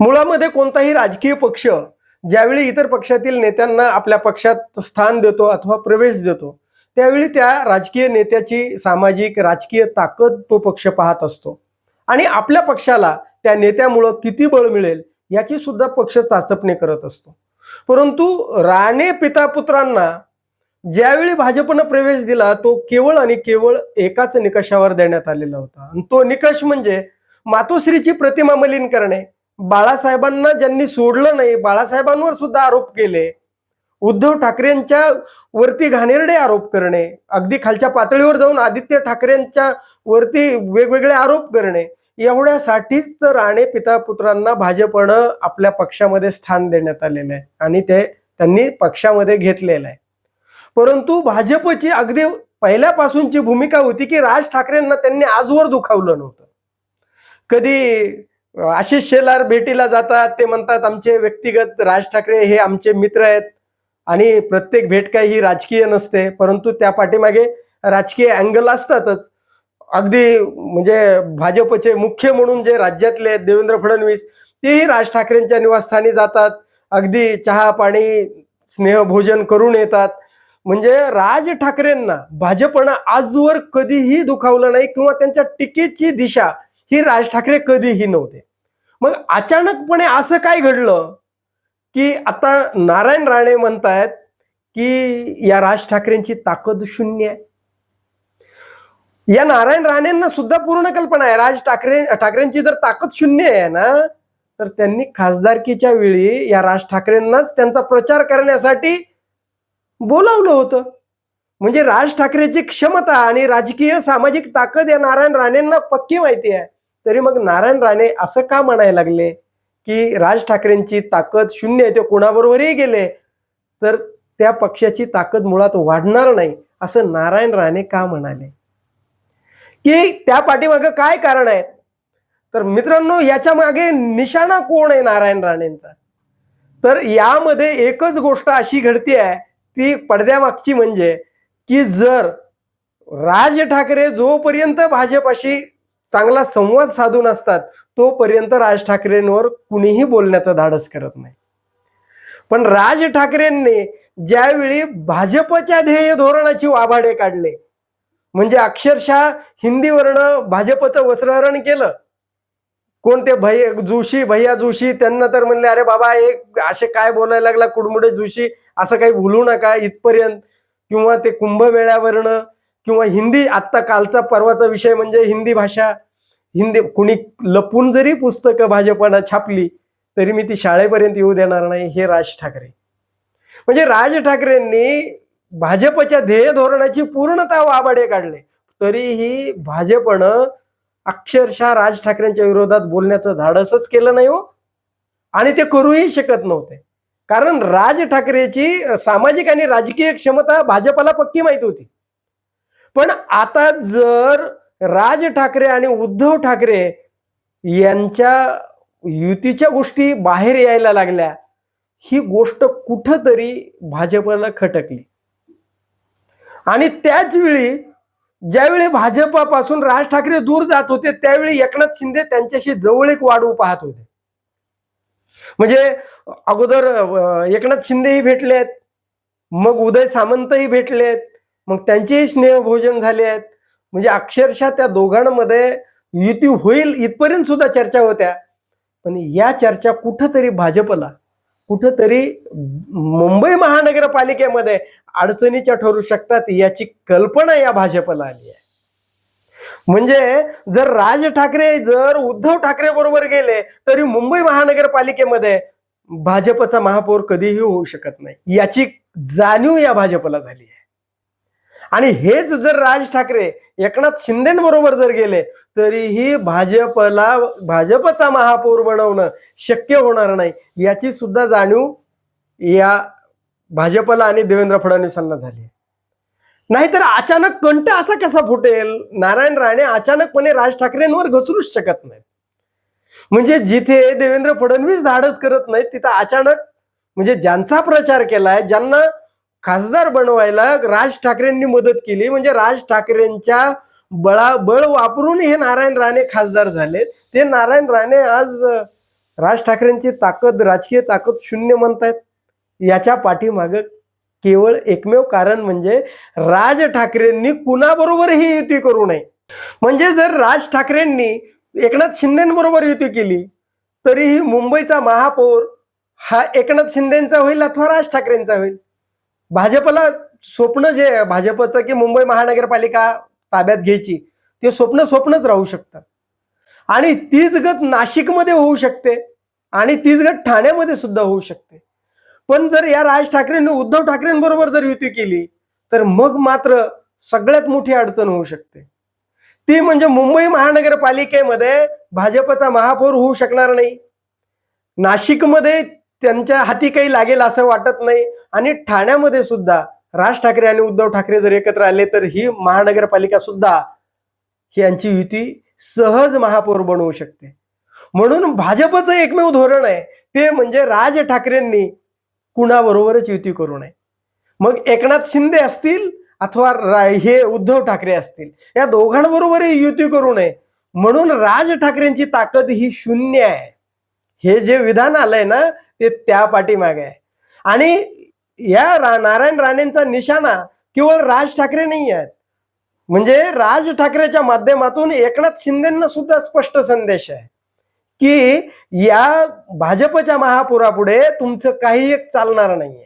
मुळामध्ये कोणताही राजकीय पक्ष ज्यावेळी इतर पक्षातील नेत्यांना आपल्या पक्षात स्थान देतो अथवा प्रवेश देतो त्यावेळी त्या राजकीय नेत्याची सामाजिक राजकीय ताकद तो पक्ष पाहत असतो. आणि आपल्या पक्षाला त्या नेत्यामुळं किती बळ मिळेल याची सुद्धा पक्ष चाचपणी करत असतो. परंतु राणे पिता पुत्रांना ज्यावेळी भाजपनं प्रवेश दिला तो केवळ आणि केवळ एकाच निकषावर देण्यात आलेला होता. आणि तो निकष म्हणजे मातोश्रीची प्रतिमा मलिन करणे. बाळासाहेबांना ज्यांनी सोडलं नाही बाळासाहेबांवर सुद्धा आरोप केले. उद्धव ठाकरेंच्या वरती घाणेरडे आरोप करणे अगदी खालच्या पातळीवर जाऊन आदित्य ठाकरेंच्या वरती वेगवेगळे आरोप करणे एवढ्यासाठीच तर राणे पिता पुत्रांना भाजपनं आपल्या पक्षामध्ये स्थान देण्यात आलेलं आहे आणि ते त्यांनी पक्षामध्ये घेतलेलं आहे. परंतु भाजपची अगदी पहिल्यापासूनची भूमिका होती की राज ठाकरेंना त्यांनी आजवर दुखावलं नव्हतं. कधी आशिष शेलार भेटीला जातात. ते म्हणतात आमचे व्यक्तिगत राज ठाकरे हे आमचे मित्र आहेत आणि प्रत्येक भेट काही ही राजकीय नसते. परंतु त्या पाठीमागे राजकीय अँगल असतातच. अगदी म्हणजे भाजपचे मुख्य म्हणून जे राज्यातले आहेत, देवेंद्र फडणवीस तेही राज ठाकरेंच्या निवासस्थानी जातात. अगदी चहा पाणी स्नेहभोजन करून येतात. म्हणजे राज ठाकरेंना भाजपनं आजवर कधीही दुखावलं नाही किंवा त्यांच्या टीकेची दिशा ही राज ठाकरे कधीही नव्हते. मग अचानकपणे असं काय घडलं की आता नारायण राणे म्हणतायत की या राज ठाकरेंची ताकद शून्य आहे? या नारायण राणेंना सुद्धा पूर्ण कल्पना आहे. राज ठाकरे ठाकरेंची जर ताकद शून्य आहे ना तर त्यांनी खासदारकीच्या वेळी या राज ठाकरेंनाच त्यांचा प्रचार करण्यासाठी बोलावलं होतं. म्हणजे राज ठाकरेची क्षमता आणि राजकीय सामाजिक ताकद या नारायण राणेंना पक्की माहिती आहे. तरी मग नारायण राणे असं का म्हणायला लागले? की राज ठाकरेंची ताकद शून्य आहे ते कोणाबरोबरही गेले तर त्या पक्षाची ताकद मुळात वाढणार नाही असं नारायण राणे का म्हणाले? की त्या पाठीमागं काय कारण आहे तर मित्रांनो याच्या मागे निशाणा कोण आहे नारायण राणेंचा? तर यामध्ये एकच गोष्ट अशी घडती आहे ती पडद्यामागची म्हणजे की जर राज ठाकरे जोपर्यंत भाजपाशी चांगला संवाद साधून असतात तोपर्यंत राज ठाकरेंवर कुणीही बोलण्याचं धाडस करत नाही. पण राज ठाकरेंनी ज्यावेळी भाजपच्या ध्येय धोरणाची वाभाडे काढले म्हणजे अक्षरशः हिंदीवरनं भाजपचं वस्त्रहरण केलं. कोणते भय जोशी भैया जोशी त्यांना तर म्हणले अरे बाबा एक असे काय बोलायला लागला कुडमुडे जोशी असं काही बोलू नका इथपर्यंत. किंवा ते कुंभमेळ्यावरनं किंवा हिंदी आत्ता कालचा परवाचा विषय म्हणजे हिंदी भाषा हिंदी कुणी लपून जरी पुस्तकं भाजपनं छापली तरी मी ती शाळेपर्यंत येऊ देणार नाही हे राज ठाकरे. म्हणजे राज ठाकरेंनी भाजपच्या ध्येय धोरणाची पूर्णतः वाबाडे काढले. तरीही भाजपनं अक्षरशः राज ठाकरेंच्या विरोधात बोलण्याचं धाडसच केलं नाही हो. आणि ते करूही शकत नव्हते. कारण राज ठाकरेची सामाजिक आणि राजकीय क्षमता भाजपला पक्की माहीत होती. पण आता जर राज ठाकरे आणि उद्धव ठाकरे यांच्या युतीच्या गोष्टी बाहेर यायला लागल्या ही गोष्ट कुठंतरी भाजपला खटकली. आणि त्याच वेळी ज्यावेळी भाजपापासून राज ठाकरे दूर जात होते त्यावेळी एकनाथ शिंदे त्यांच्याशी जवळीक वाढवू पाहत होते. म्हणजे अगोदर एकनाथ शिंदेही भेटलेत मग उदय सामंतही भेटलेत मग त्यांचेही स्नेहभोजन झाले आहेत. म्हणजे अक्षरशः त्या दोघांमध्ये युती होईल इथपर्यंत सुद्धा चर्चा होत्या. पण या चर्चा कुठंतरी भाजपला. कुठंतरी मुंबई महानगरपालिकेमध्ये अडचणीच्या ठरू शकतात याची कल्पना या भाजपला आली आहे. म्हणजे जर राज ठाकरे जर उद्धव ठाकरे बरोबर गेले तरी मुंबई महानगरपालिकेमध्ये भाजपचा महापौर कधीही होऊ शकत नाही. याची जाणीव या भाजपला झाली आहे. आणि हेच जर राज ठाकरे एकनाथ शिंदेबरोबर जर गेले तरीही भाजपला भाजपचा महापौर बनवणं शक्य होणार नाही. याची सुद्धा जाणीव या भाजपला आणि देवेंद्र फडणवीसांना झाली आहे. नाहीतर अचानक कंठ असा कसा फुटेल? नारायण राणे अचानकपणे राज ठाकरेंवर घसरूच शकत नाहीत. म्हणजे जिथे देवेंद्र फडणवीस धाडस करत नाहीत तिथं अचानक म्हणजे ज्यांचा प्रचार केलाय ज्यांना खासदार बनवायला राज ठाकरेंनी मदत केली. म्हणजे राज ठाकरेंच्या बळा बळ वापरून हे नारायण राणे खासदार झालेत. ते नारायण राणे आज राज ठाकरेंची ताकद राजकीय ताकद शून्य म्हणतायत. याच्या पाठीमागं केवळ एकमेव कारण म्हणजे राज ठाकरेंनी कुणाबरोबर ही युती करू नये. म्हणजे जर राज ठाकरेंनी एकनाथ शिंदेबरोबर युती केली तरीही मुंबईचा महापौर हा एकनाथ शिंदेचा होईल अथवा राज ठाकरेंचा होईल. भाजपला स्वप्न जे भाजपचं की मुंबई महानगरपालिका ताब्यात घ्यायची ते स्वप्न स्वप्नच राहू शकतं. आणि तीच गत नाशिकमध्ये होऊ शकते आणि तीच गत ठाण्यामध्ये सुद्धा होऊ शकते. पण जर या राज ठाकरेंनी उद्धव ठाकरेंबरोबर जर युती केली तर मग मात्र सगळ्यात मोठी अडचण होऊ शकते. ती म्हणजे मुंबई महानगरपालिकेमध्ये भाजपचा महापौर होऊ शकणार नाही. नाशिकमध्ये त्यांच्या हाती काही लागेल असं वाटत नाही. आणि ठाण्यामध्ये सुद्धा राज ठाकरे आणि उद्धव ठाकरे जर एकत्र आले तर ही महानगरपालिका सुद्धा यांची युती सहज महापौर बनवू शकते. म्हणून भाजपचं एकमेव धोरण आहे ते म्हणजे राज ठाकरेंनी कुणाबरोबरच युती करू नये. मग एकनाथ शिंदे असतील अथवा हे उद्धव ठाकरे असतील या दोघांबरोबरही युती करू नये. म्हणून राज ठाकरेंची ताकद ही शून्य आहे. हे जे विधान आलंय ना ते त्या पाठीमागे आहे. आणि या रा- नारायण राणेंचा निशाणा केवळ राज ठाकरे नाही आहेत. म्हणजे राज ठाकरेच्या माध्यमातून एकनाथ शिंदेना सुद्धा स्पष्ट संदेश आहे. की या भाजपच्या महापुरापुढे तुमचं काही एक चालणार नाहीये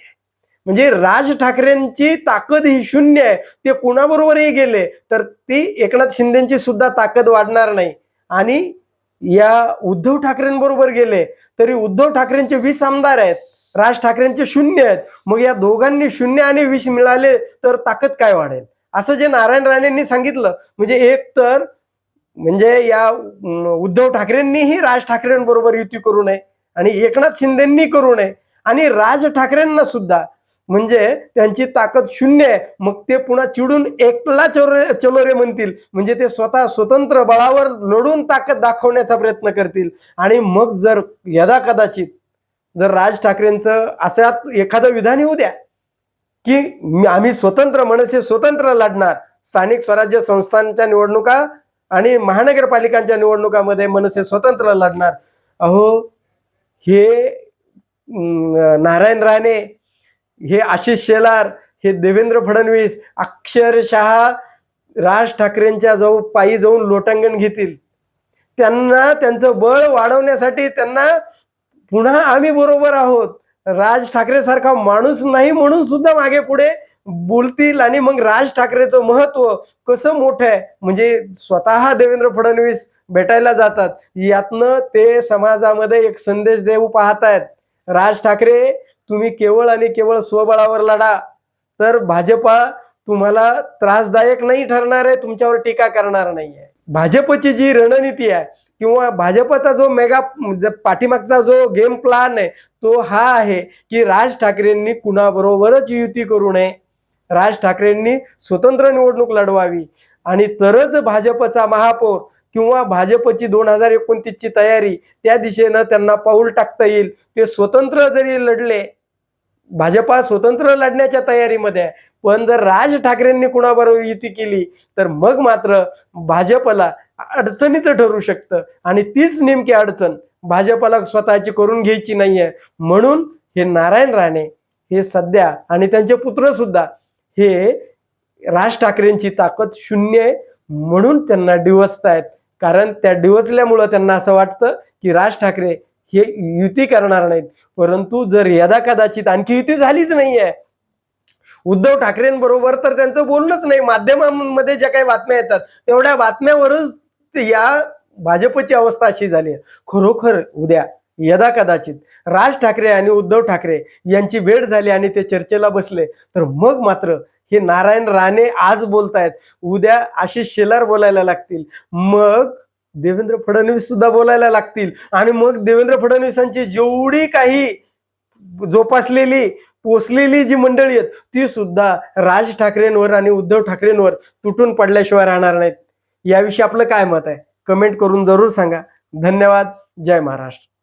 म्हणजे राज ठाकरेंची ताकद ही शून्य आहे. ते कुणाबरोबरही गेले तर ती एकनाथ शिंदेची सुद्धा ताकद वाढणार नाही. आणि या उद्धव ठाकरेंबरोबर गेले तरी उद्धव ठाकरेंचे वीस आमदार आहेत राज ठाकरेंचे शून्य आहेत. मग या दोघांनी शून्य आणि वीस मिळाले तर ताकद काय वाढेल? असं जे नारायण राणेंनी सांगितलं म्हणजे एक तर म्हणजे या उद्धव ठाकरेंनीही राज ठाकरेंबरोबर युती करू नये आणि एकनाथ शिंदेंनी करू नये. आणि राज ठाकरेंना सुद्धा म्हणजे त्यांची ताकद शून्य आहे. मग ते पुन्हा चिडून एकला चोरे चलोरे म्हणतील. म्हणजे ते स्वतः स्वतंत्र बळावर लढून ताकद दाखवण्याचा प्रयत्न करतील. आणि मग जर यदा कदाचित जर राज ठाकरेंचं असं एखादं विधान येऊ द्या. की आम्ही स्वतंत्र मनसे स्वतंत्र लढणार. स्थानिक स्वराज्य संस्थांच्या निवडणुका आणि महानगरपालिकांच्या निवडणुकामध्ये मनसे स्वतंत्र लढणार. अहो हे नारायण राणे हे आशिष शेलार हे देवेंद्र फडणवीस अक्षरशः राज ठाकरेंच्या जाऊ पायी जाऊन लोटांगण घेतील. त्यांना त्यांचं बळ वाढवण्यासाठी त्यांना पुन्हा आम्ही बरोबर आहोत. राज ठाकरे सारखा माणूस नाही म्हणून सुद्धा मागे पुढे बोलतील आणि मग राज ठाकरेचं महत्त्व कसं मोठं आहे? म्हणजे स्वतः देवेंद्र फडणवीस भेटायला जातात. यातनं ते समाजामध्ये एक संदेश देऊ पाहतायत. राज ठाकरे तुम्ही केवळ आणि केवळ स्वबळावर लढा. तर भाजपा तुम्हाला त्रासदायक नाही ठरणार आहे तुमच्यावर टीका करणार नाही आहे भाजपची जी रणनीती आहे किंवा भाजपचा जो मेगा म्हणजे पाठीमागचा जो गेम प्लान आहे तो हा आहे की राज ठाकरेंनी कुणाबरोबरच युती करू नये. राज ठाकरेंनी स्वतंत्र निवडणूक लढवावी. आणि तरच भाजपचा महापौर किंवा भाजपची दोन हजार एकोणतीसची तयारी त्या दिशेनं त्यांना पाऊल टाकता येईल. ते स्वतंत्र जरी लढले भाजपा स्वतंत्र लढण्याच्या तयारीमध्ये आहे. पण जर राज ठाकरेंनी कुणाबरोबर युती केली तर मग मात्र भाजपला अडचणीचं ठरू शकतं. आणि तीच नेमकी अडचण भाजपला स्वतःची करून घ्यायची नाहीये. म्हणून हे नारायण राणे हे सध्या आणि त्यांचे पुत्र सुद्धा हे राज ठाकरेंची ताकद शून्य आहे. म्हणून त्यांना डिवचतायत. कारण त्या डिवचल्यामुळं त्यांना असं वाटतं की राज ठाकरे हे युती करणार नाहीत. परंतु जर यदा कदाचित आणखी युती झालीच नाहीये उद्धव ठाकरेंबरोबर तर त्यांचं बोलणंच नाही. माध्यमांमध्ये ज्या काही बातम्या येतात तेवढ्या बातम्यावरच या भाजपची अवस्था अशी झाली आहे. खरोखर उद्या यदा कदाचित राज ठाकरे आणि उद्धव ठाकरे यांची भेट झाली आणि ते चर्चेला बसले तर मग मात्र हे नारायण राणे आज बोलतायत. उद्या आशिष शेलार बोलायला लागतील. मग देवेंद्र फडणवीस सुद्धा बोलायला लागतील. आणि मग देवेंद्र फडणवीसांची जेवढी काही जोपासलेली पोचलेली जी मंडळी आहेत ती सुद्धा राज ठाकरेंवर आणि उद्धव ठाकरेंवर तुटून पडल्याशिवाय राहणार नाहीत. याविषयी आपलं काय मत आहे? कमेंट करून जरूर सांगा. धन्यवाद. जय महाराष्ट्र.